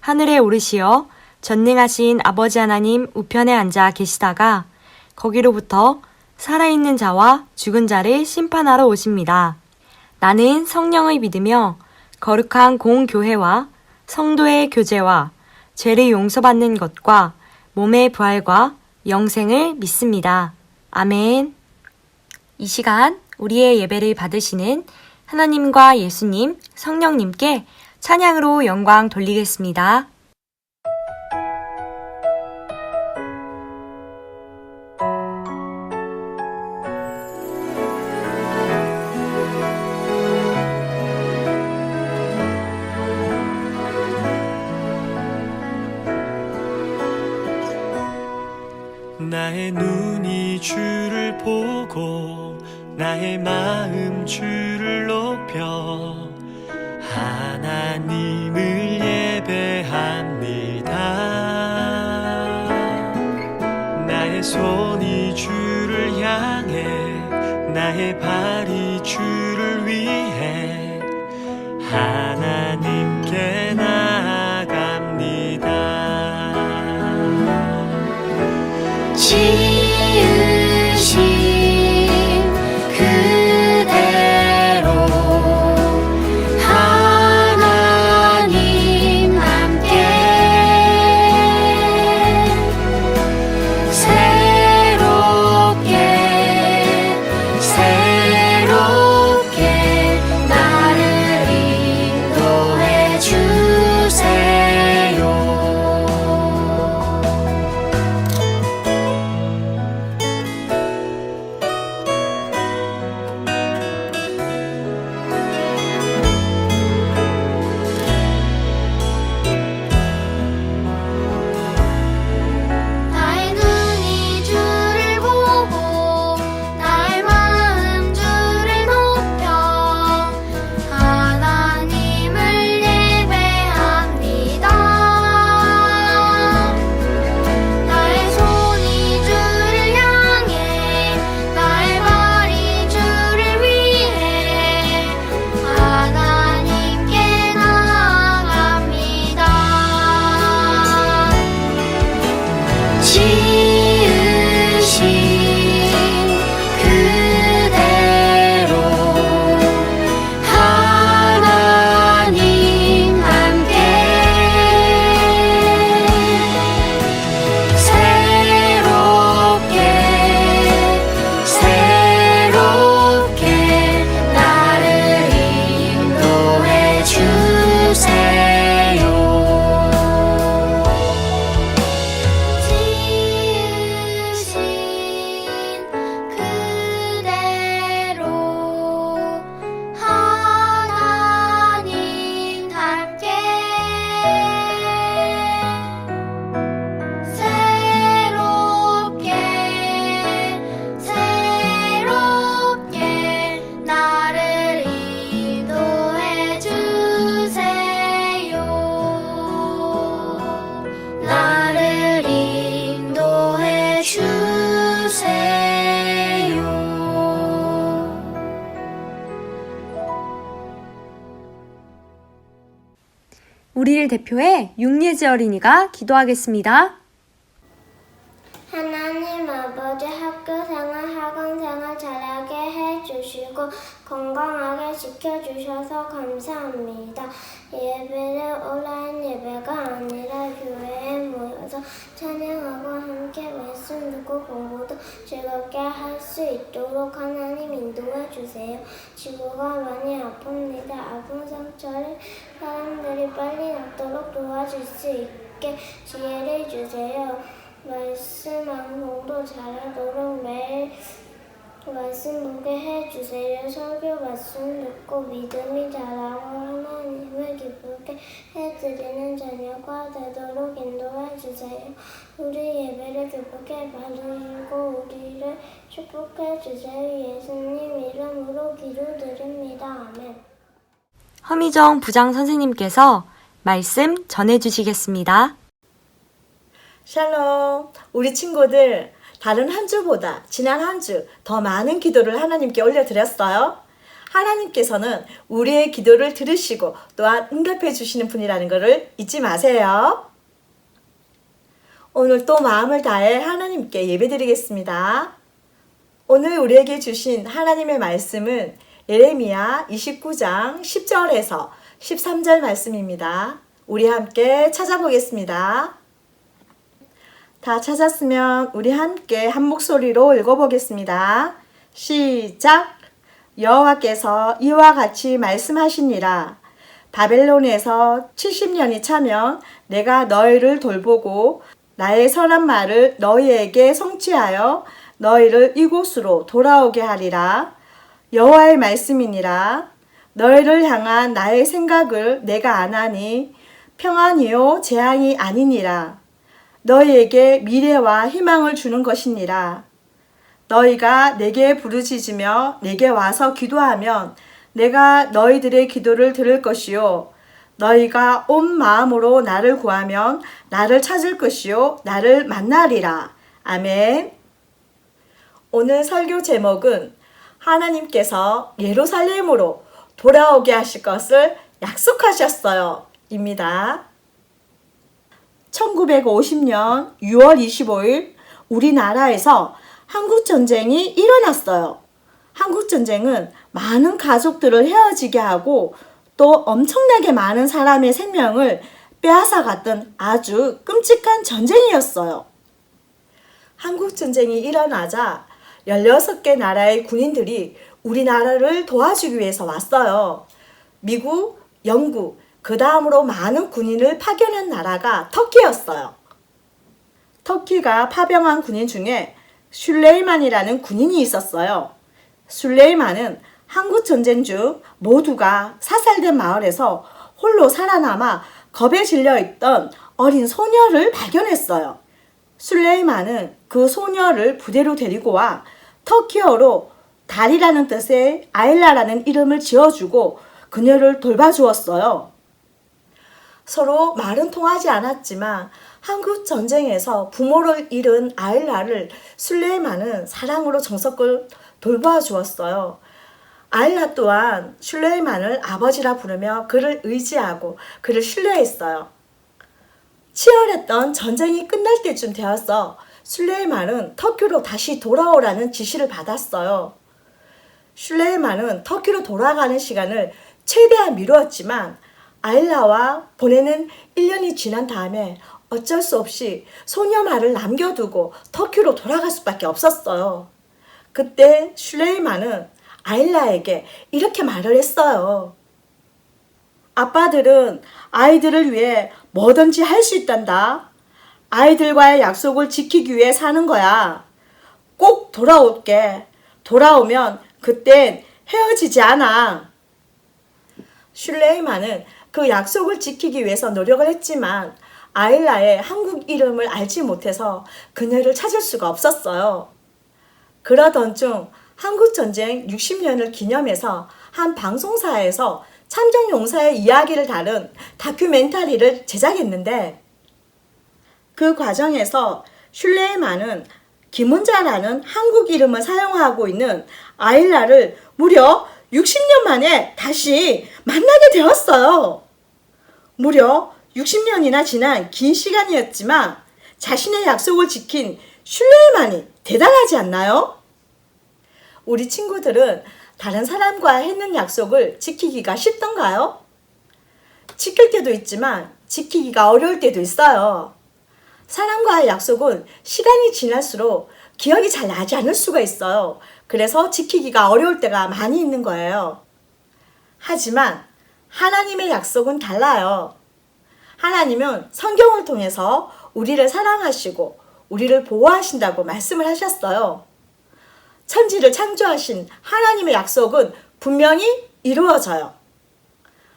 하늘에 오르시어 전능하신 아버지 하나님 우편에 앉아 계시다가 거기로부터 살아있는 자와 죽은 자를 심판하러 오십니다. 나는 성령을 믿으며 거룩한 공교회와 성도의 교제와 죄를 용서받는 것과 몸의 부활과 영생을 믿습니다. 아멘. 이 시간 우리의 예배를 받으시는 하나님과 예수님, 성령님께 찬양으로 영광 돌리겠습니다. 나의 눈이 주를 보고 나의 마음 주를 높여 하나님 지 대표해 육예지 어린이가 기도하겠습니다. 하나님 아버지 학교 생활, 학원 생활 잘하게 해주시고 건강하게 지켜주셔서 감사합니다. 예배는 온라인 예배가 아니라 교회에 모여서 찬양하고 함께 말씀 듣고 공부도 즐겁게 할 수 있도록 하나님 인도해 주세요. 지구가 많이 아픕니다. 아픈 상처를 사람들이 빨리 낫도록 도와줄 수 있게 지혜를 주세요. 말씀 방송도 잘하도록 매일 말씀 보게 해주세요. 설교 말씀 듣고 믿음이 자라고 하나님을 기쁘게 해드리는 자녀가 되도록 인도해 주세요. 우리 예배를 기쁘게 받으시고 우리를 축복해 주세요. 예수님 이름으로 기도드립니다. 아멘. 허미정 부장 선생님께서 말씀 전해주시겠습니다. 샬롬. 우리 친구들, 다른 한 주보다 지난 한 주 더 많은 기도를 하나님께 올려드렸어요. 하나님께서는 우리의 기도를 들으시고 또한 응답해 주시는 분이라는 것을 잊지 마세요. 오늘 또 마음을 다해 하나님께 예배드리겠습니다. 오늘 우리에게 주신 하나님의 말씀은 예레미야 29장 10절에서 13절 말씀입니다. 우리 함께 찾아보겠습니다. 다 찾았으면 우리 함께 한 목소리로 읽어보겠습니다. 시작! 여호와께서 이와 같이 말씀하시니라. 바벨론에서 70년이 차면 내가 너희를 돌보고 나의 선한 말을 너희에게 성취하여 너희를 이곳으로 돌아오게 하리라. 여호와의 말씀이니라. 너희를 향한 나의 생각을 내가 아나니 평안이요 재앙이 아니니라. 너희에게 미래와 희망을 주는 것이니라. 너희가 내게 부르짖으며 내게 와서 기도하면 내가 너희들의 기도를 들을 것이요. 너희가 온 마음으로 나를 구하면 나를 찾을 것이요. 나를 만나리라. 아멘. 오늘 설교 제목은 하나님께서 예루살렘으로 돌아오게 하실 것을 약속하셨어요. 입니다. 1950년 6월 25일 우리나라에서 한국전쟁이 일어났어요. 한국전쟁은 많은 가족들을 헤어지게 하고 또 엄청나게 많은 사람의 생명을 빼앗아갔던 아주 끔찍한 전쟁이었어요. 한국전쟁이 일어나자 16개 나라의 군인들이 우리나라를 도와주기 위해서 왔어요. 미국, 영국, 그 다음으로 많은 군인을 파견한 나라가 터키였어요. 터키가 파병한 군인 중에 슐레이만이라는 군인이 있었어요. 슐레이만은 한국 전쟁 중 모두가 사살된 마을에서 홀로 살아남아 겁에 질려 있던 어린 소녀를 발견했어요. 슐레이만은 그 소녀를 부대로 데리고 와 터키어로 달이라는 뜻의 아일라라는 이름을 지어주고 그녀를 돌봐주었어요. 서로 말은 통하지 않았지만 한국 전쟁에서 부모를 잃은 아일라를 술레이만은 사랑으로 정석을 돌보아 주었어요. 아일라 또한 슐레이만을 아버지라 부르며 그를 의지하고 그를 신뢰했어요. 치열했던 전쟁이 끝날 때쯤 되어서 슐레이만은 터키로 다시 돌아오라는 지시를 받았어요. 슐레이만은 터키로 돌아가는 시간을 최대한 미루었지만 아일라와 보내는 1년이 지난 다음에 어쩔 수 없이 소녀 말을 남겨두고 터키로 돌아갈 수밖에 없었어요. 그때 슐레이만은 아일라에게 이렇게 말을 했어요. 아빠들은 아이들을 위해 뭐든지 할 수 있단다. 아이들과의 약속을 지키기 위해 사는 거야. 꼭 돌아올게. 돌아오면 그땐 헤어지지 않아. 슐레이만은 그 약속을 지키기 위해서 노력을 했지만 아일라의 한국 이름을 알지 못해서 그녀를 찾을 수가 없었어요. 그러던 중 한국전쟁 60년을 기념해서 한 방송사에서 참전용사의 이야기를 다룬 다큐멘터리를 제작했는데 그 과정에서 슐레이만은 김은자라는 한국 이름을 사용하고 있는 아일라를 무려 60년 만에 다시 만나게 되었어요. 무려 60년이나 지난 긴 시간이었지만 자신의 약속을 지킨 슐레이만이 대단하지 않나요? 우리 친구들은 다른 사람과 했는 약속을 지키기가 쉽던가요? 지킬 때도 있지만 지키기가 어려울 때도 있어요. 사람과의 약속은 시간이 지날수록 기억이 잘 나지 않을 수가 있어요. 그래서 지키기가 어려울 때가 많이 있는 거예요. 하지만 하나님의 약속은 달라요. 하나님은 성경을 통해서 우리를 사랑하시고 우리를 보호하신다고 말씀을 하셨어요. 천지를 창조하신 하나님의 약속은 분명히 이루어져요.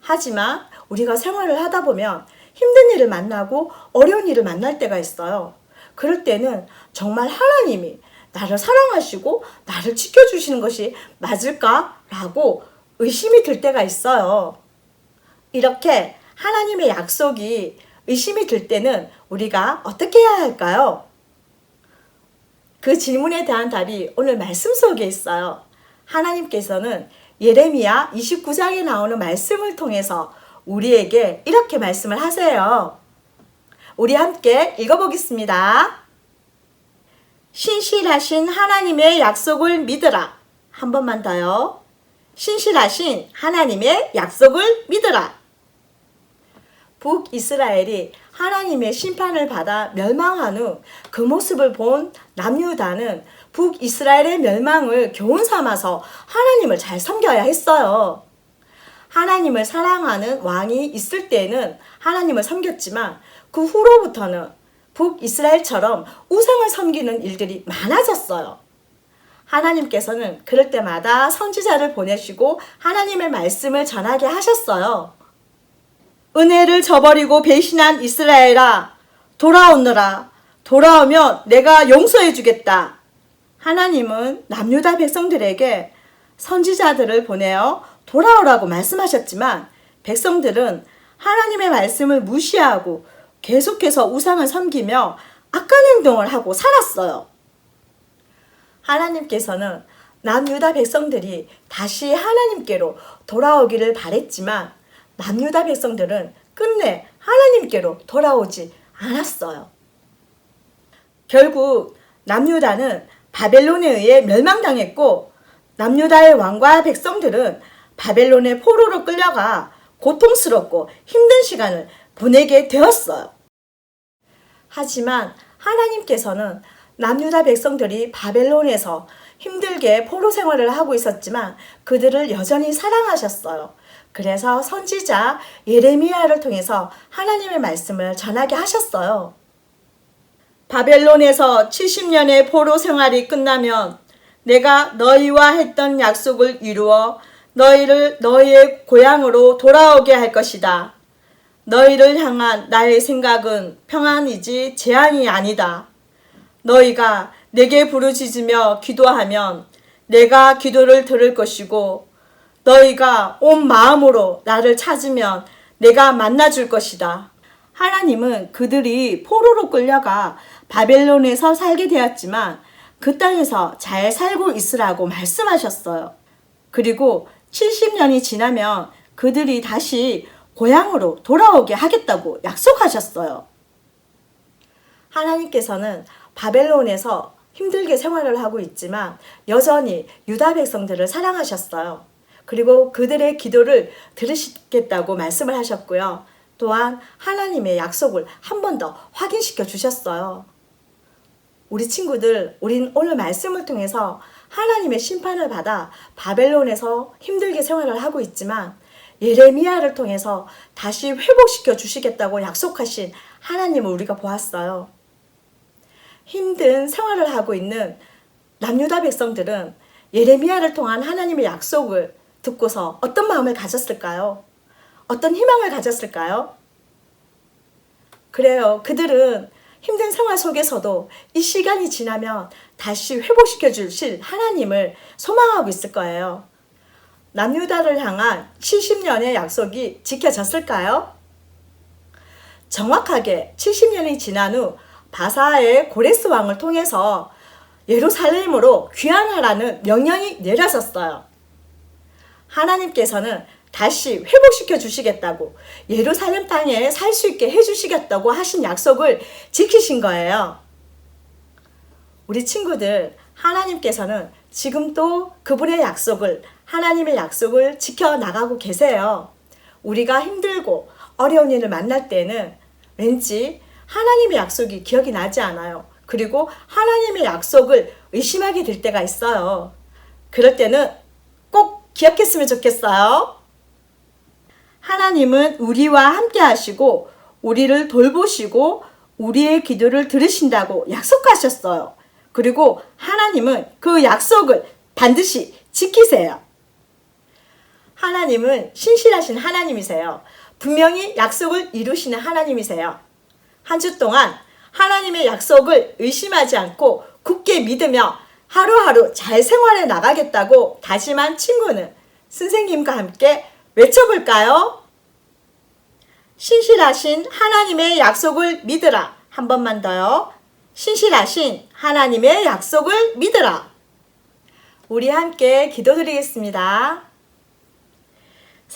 하지만 우리가 생활을 하다 보면 힘든 일을 만나고 어려운 일을 만날 때가 있어요. 그럴 때는 정말 하나님이 나를 사랑하시고 나를 지켜주시는 것이 맞을까라고 의심이 들 때가 있어요. 이렇게 하나님의 약속이 의심이 들 때는 우리가 어떻게 해야 할까요? 그 질문에 대한 답이 오늘 말씀 속에 있어요. 하나님께서는 예레미야 29장에 나오는 말씀을 통해서 우리에게 이렇게 말씀을 하세요. 우리 함께 읽어보겠습니다. 신실하신 하나님의 약속을 믿으라. 한 번만 더요. 신실하신 하나님의 약속을 믿으라. 북이스라엘이 하나님의 심판을 받아 멸망한 후 그 모습을 본 남유다는 북이스라엘의 멸망을 교훈 삼아서 하나님을 잘 섬겨야 했어요. 하나님을 사랑하는 왕이 있을 때는 하나님을 섬겼지만 그 후로부터는 북이스라엘처럼 우상을 섬기는 일들이 많아졌어요. 하나님께서는 그럴 때마다 선지자를 보내시고 하나님의 말씀을 전하게 하셨어요. 은혜를 저버리고 배신한 이스라엘아 돌아오너라 돌아오면 내가 용서해 주겠다. 하나님은 남유다 백성들에게 선지자들을 보내어 돌아오라고 말씀하셨지만 백성들은 하나님의 말씀을 무시하고 계속해서 우상을 섬기며 악한 행동을 하고 살았어요. 하나님께서는 남유다 백성들이 다시 하나님께로 돌아오기를 바랬지만 남유다 백성들은 끝내 하나님께로 돌아오지 않았어요. 결국 남유다는 바벨론에 의해 멸망당했고 남유다의 왕과 백성들은 바벨론의 포로로 끌려가 고통스럽고 힘든 시간을 보내게 되었어요. 하지만 하나님께서는 남유다 백성들이 바벨론에서 힘들게 포로 생활을 하고 있었지만 그들을 여전히 사랑하셨어요. 그래서 선지자 예레미야를 통해서 하나님의 말씀을 전하게 하셨어요. 바벨론에서 70년의 포로 생활이 끝나면 내가 너희와 했던 약속을 이루어 너희를 너희의 고향으로 돌아오게 할 것이다. 너희를 향한 나의 생각은 평안이지 재앙이 아니다. 너희가 내게 부르짖으며 기도하면 내가 기도를 들을 것이고 너희가 온 마음으로 나를 찾으면 내가 만나줄 것이다. 하나님은 그들이 포로로 끌려가 바벨론에서 살게 되었지만 그 땅에서 잘 살고 있으라고 말씀하셨어요. 그리고 70년이 지나면 그들이 다시 고향으로 돌아오게 하겠다고 약속하셨어요. 하나님께서는 바벨론에서 힘들게 생활을 하고 있지만 여전히 유다 백성들을 사랑하셨어요. 그리고 그들의 기도를 들으시겠다고 말씀을 하셨고요. 또한 하나님의 약속을 한 번 더 확인시켜 주셨어요. 우리 친구들, 우린 오늘 말씀을 통해서 하나님의 심판을 받아 바벨론에서 힘들게 생활을 하고 있지만 예레미야를 통해서 다시 회복시켜 주시겠다고 약속하신 하나님을 우리가 보았어요. 힘든 생활을 하고 있는 남유다 백성들은 예레미야를 통한 하나님의 약속을 듣고서 어떤 마음을 가졌을까요? 어떤 희망을 가졌을까요? 그래요. 그들은 힘든 생활 속에서도 이 시간이 지나면 다시 회복시켜 주실 하나님을 소망하고 있을 거예요. 남유다를 향한 70년의 약속이 지켜졌을까요? 정확하게 70년이 지난 후 바사의 고레스 왕을 통해서 예루살렘으로 귀환하라는 명령이 내려졌어요. 하나님께서는 다시 회복시켜 주시겠다고 예루살렘 땅에 살 수 있게 해 주시겠다고 하신 약속을 지키신 거예요. 우리 친구들, 하나님께서는 지금도 그분의 약속을, 하나님의 약속을 지켜 나가고 계세요. 우리가 힘들고 어려운 일을 만날 때는 왠지 하나님의 약속이 기억이 나지 않아요. 그리고 하나님의 약속을 의심하게 될 때가 있어요. 그럴 때는 꼭 기억했으면 좋겠어요. 하나님은 우리와 함께 하시고 우리를 돌보시고 우리의 기도를 들으신다고 약속하셨어요. 그리고 하나님은 그 약속을 반드시 지키세요. 하나님은 신실하신 하나님이세요. 분명히 약속을 이루시는 하나님이세요. 한 주 동안 하나님의 약속을 의심하지 않고 굳게 믿으며 하루하루 잘 생활해 나가겠다고 다짐한 친구는 선생님과 함께 외쳐볼까요? 신실하신 하나님의 약속을 믿으라. 한 번만 더요. 신실하신 하나님의 약속을 믿으라. 우리 함께 기도드리겠습니다.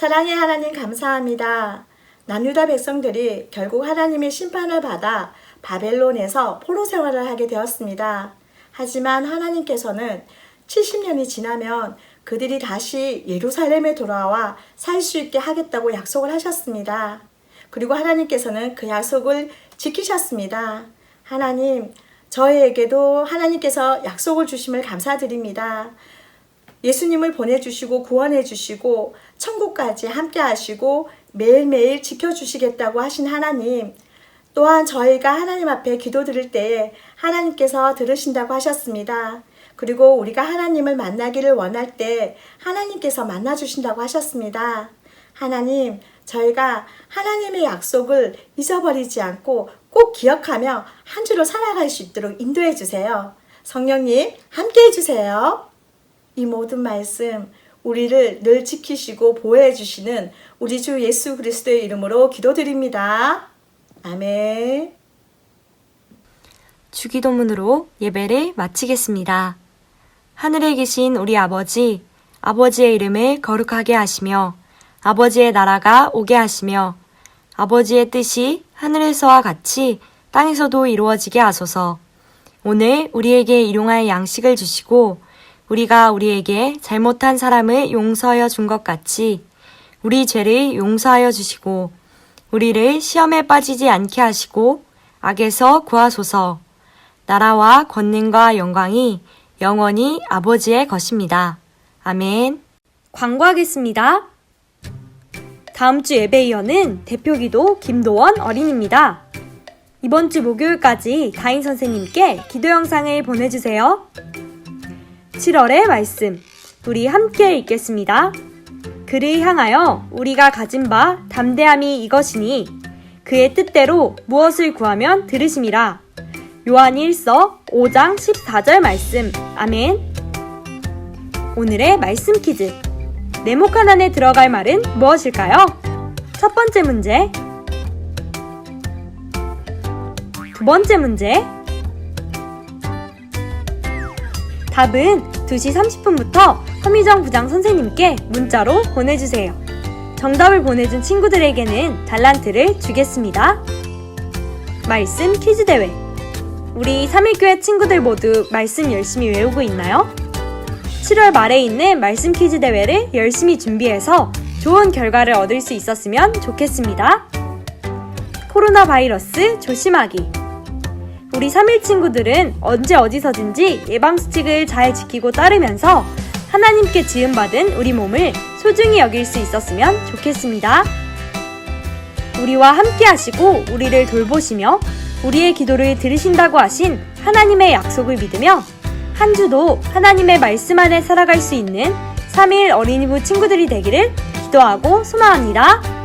사랑의 하나님 감사합니다. 남유다 백성들이 결국 하나님의 심판을 받아 바벨론에서 포로 생활을 하게 되었습니다. 하지만 하나님께서는 70년이 지나면 그들이 다시 예루살렘에 돌아와 살 수 있게 하겠다고 약속을 하셨습니다. 그리고 하나님께서는 그 약속을 지키셨습니다. 하나님, 저희에게도 하나님께서 약속을 주심을 감사드립니다. 예수님을 보내주시고 구원해주시고 천국까지 함께 하시고 매일매일 지켜주시겠다고 하신 하나님, 또한 저희가 하나님 앞에 기도 드릴 때에 하나님께서 들으신다고 하셨습니다. 그리고 우리가 하나님을 만나기를 원할 때 하나님께서 만나주신다고 하셨습니다. 하나님, 저희가 하나님의 약속을 잊어버리지 않고 꼭 기억하며 한 주로 살아갈 수 있도록 인도해 주세요. 성령님, 함께 해주세요. 이 모든 말씀, 우리를 늘 지키시고 보호해 주시는 우리 주 예수 그리스도의 이름으로 기도드립니다. 아멘. 주기도문으로 예배를 마치겠습니다. 하늘에 계신 우리 아버지, 아버지의 이름을 거룩하게 하시며, 아버지의 나라가 오게 하시며, 아버지의 뜻이 하늘에서와 같이 땅에서도 이루어지게 하소서. 오늘 우리에게 일용할 양식을 주시고, 우리가 우리에게 잘못한 사람을 용서하여 준 것 같이, 우리 죄를 용서하여 주시고, 우리를 시험에 빠지지 않게 하시고, 악에서 구하소서. 나라와 권능과 영광이 영원히 아버지의 것입니다. 아멘. 광고하겠습니다. 다음 주 예배 이어는 대표기도 김도원 어린입니다. 이번 주 목요일까지 다인 선생님께 기도 영상을 보내주세요. 7월의 말씀, 우리 함께 읽겠습니다. 그를 향하여 우리가 가진 바 담대함이 이것이니 그의 뜻대로 무엇을 구하면 들으심이라. 요한 1서 5장 14절 말씀. 아멘. 오늘의 말씀 퀴즈. 네모칸 안에 들어갈 말은 무엇일까요? 첫 번째 문제. 두 번째 문제. 답은 2시 30분부터 허미정 부장 선생님께 문자로 보내주세요. 정답을 보내준 친구들에게는 달란트를 주겠습니다. 말씀 퀴즈 대회. 우리 3일교회 친구들 모두 말씀 열심히 외우고 있나요? 7월 말에 있는 말씀 퀴즈 대회를 열심히 준비해서 좋은 결과를 얻을 수 있었으면 좋겠습니다. 코로나 바이러스 조심하기. 우리 3일 친구들은 언제 어디서든지 예방수칙을 잘 지키고 따르면서 하나님께 지음받은 우리 몸을 소중히 여길 수 있었으면 좋겠습니다. 우리와 함께 하시고 우리를 돌보시며 우리의 기도를 들으신다고 하신 하나님의 약속을 믿으며 한 주도 하나님의 말씀 안에 살아갈 수 있는 3일 어린이부 친구들이 되기를 기도하고 소망합니다.